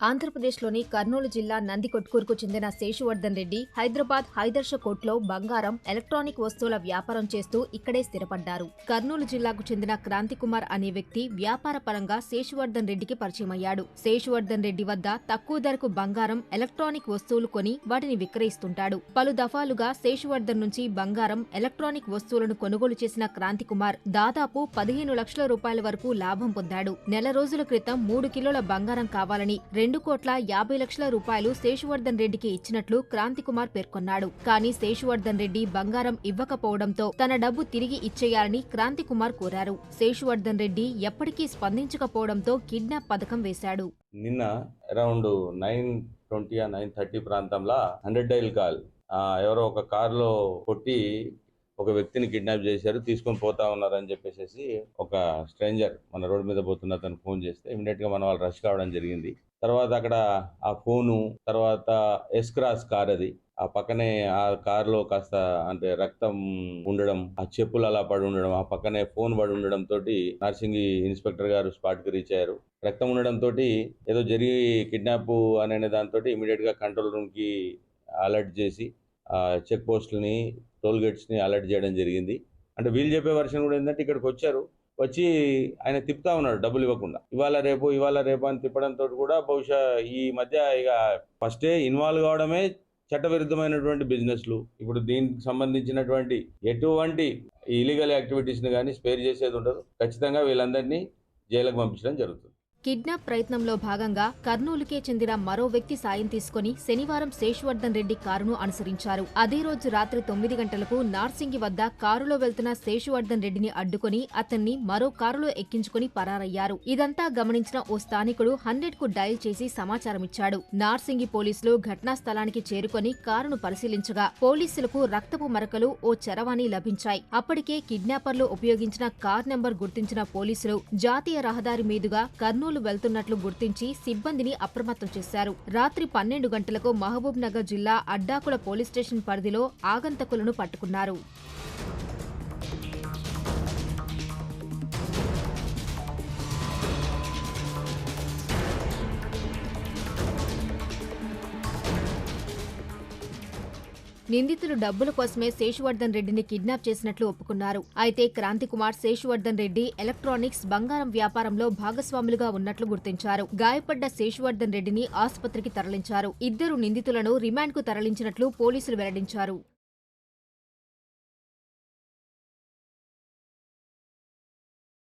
ఆంధ్రప్రదేశ్లోని కర్నూలు జిల్లా నందికొట్కూరుకు చెందిన శేషువర్ధన్ రెడ్డి హైదరాబాద్ హైదర్ష కోర్టులో బంగారం ఎలక్ట్రానిక్ వస్తువుల వ్యాపారం చేస్తూ ఇక్కడే స్థిరపడ్డారు. కర్నూలు జిల్లాకు చెందిన క్రాంతికుమార్ అనే వ్యక్తి వ్యాపార పరంగా శేషువర్ధన్ రెడ్డికి పరిచయమయ్యాడు. శేషువర్ధన్ రెడ్డి వద్ద తక్కువ ధరకు బంగారం ఎలక్ట్రానిక్ వస్తువులు కొని వాటిని విక్రయిస్తుంటాడు. పలు దఫాలుగా శేషువర్ధన్ నుంచి బంగారం ఎలక్ట్రానిక్ వస్తువులను కొనుగోలు చేసిన క్రాంతికుమార్ దాదాపు పదిహేను లక్షల రూపాయల వరకు లాభం పొందాడు. నెల రోజుల క్రితం మూడు కిలోల బంగారం కావాలని రెండు కోట్ల యాభై లక్షల రూపాయలు శేషువర్ధన్ రెడ్డికి ఇచ్చినట్లు క్రాంతికుమార్ పేర్కొన్నాడు. కానీ శేషువర్ధన్ రెడ్డి బంగారం ఇవ్వకపోవడంతో తన డబ్బు తిరిగి ఇచ్చేయాలని క్రాంతికుమార్ కోరారు. శేషువర్ధన్ రెడ్డి ఎప్పటికీ స్పందించకపోవడంతో కిడ్నాప్ పథకం వేశాడు. నిన్న around nine twenty nine thirty ప్రాంతంలో హండ్రెడ్ డైల్ కాల్ ఎవరో ఒక కారులో కొట్టి ఒక వ్యక్తిని కిడ్నాప్ చేశారు తీసుకొని పోతా ఉన్నారని చెప్పేసి ఒక స్ట్రేంజర్ మన రోడ్డు మీద పోతున్న అతను ఫోన్ చేస్తే ఇమీడియట్గా మనం మన వాళ్ళు రష్ కావడం జరిగింది. తర్వాత అక్కడ ఆ ఫోను తర్వాత ఎస్క్రాస్ కార్ అది. ఆ పక్కనే ఆ కారులో కాస్త అంటే రక్తం ఉండడం ఆ చెప్పులు అలా పడి ఉండడం ఆ పక్కనే ఫోన్ పడి ఉండడం తోటి నర్సింగ్ ఇన్స్పెక్టర్ గారు స్పాట్కి రీచ్ అయ్యారు. రక్తం ఉండడం తోటి ఏదో జరిగి కిడ్నాప్ అనే దాంతో ఇమీడియట్గా కంట్రోల్ రూమ్కి అలర్ట్ చేసి ఆ చెక్ పోస్ట్ని టోల్ గేట్స్ని అలర్ట్ చేయడం జరిగింది. అంటే వీళ్ళు చెప్పే వర్షన్ కూడా ఏంటంటే ఇక్కడికి వచ్చారు. వచ్చి ఆయన తిప్పుతా ఉన్నాడు డబ్బులు ఇవ్వకుండా. ఇవాళ రేపు ఇవాళ రేపు అని తిప్పడంతో కూడా బహుశా ఈ మధ్య ఇక ఫస్టే ఇన్వాల్వ్ కావడమే చట్టవిరుద్ధమైనటువంటి బిజినెస్లు ఇప్పుడు దీనికి సంబంధించినటువంటి ఎటువంటి ఇలీగల్ యాక్టివిటీస్ని కానీ స్పేర్ చేసేది ఉండదు. ఖచ్చితంగా వీళ్ళందరినీ జైలుకు పంపించడం జరుగుతుంది. కిడ్నాప్ ప్రయత్నంలో భాగంగా కర్నూలుకే చెందిన మరో వ్యక్తి సాయం తీసుకుని శనివారం శేషువర్ధన్ రెడ్డి కారును అనుసరించారు. అదే రోజు రాత్రి తొమ్మిది గంటలకు నార్సింగి వద్ద కారులో వెళ్తున్న శేషువర్ధన్ రెడ్డిని అడ్డుకుని అతన్ని మరో కారులో ఎక్కించుకుని పరారయ్యారు. ఇదంతా గమనించిన ఓ స్థానికుడు హండ్రెడ్కు డయల్ చేసి సమాచారమిచ్చాడు. నార్సింగి పోలీసులు ఘటనా స్థలానికి చేరుకొని కారును పరిశీలించగా పోలీసులకు రక్తపు మరకలు ఓ చరవాణి లభించాయి. అప్పటికే కిడ్నాపర్లు ఉపయోగించిన కార్ నెంబర్ గుర్తించిన పోలీసులు జాతీయ రహదారి మీదుగా కర్నూలు వెళ్తున్నట్లు గుర్తించి సిబ్బందిని అప్రమత్తం చేశారు. రాత్రి పన్నెండు గంటలకు మహబూబ్ నగర్ జిల్లా అడ్డాకుల పోలీస్ స్టేషన్ పరిధిలో ఆగంతకులను పట్టుకున్నారు. నిందితులు డబ్బుల కోసమే శేషువర్ధన్ రెడ్డిని కిడ్నాప్ చేసినట్లు ఒప్పుకున్నారు. అయితే క్రాంతికుమార్ శేషువర్ధన్ రెడ్డి ఎలక్ట్రానిక్స్ బంగారం వ్యాపారంలో భాగస్వాములుగా ఉన్నట్లు గుర్తించారు. గాయపడ్డ శేషువర్ధన్ రెడ్డిని ఆసుపత్రికి తరలించారు. ఇద్దరు నిందితులను రిమాండ్కు తరలించినట్లు పోలీసులు వెల్లడించారు.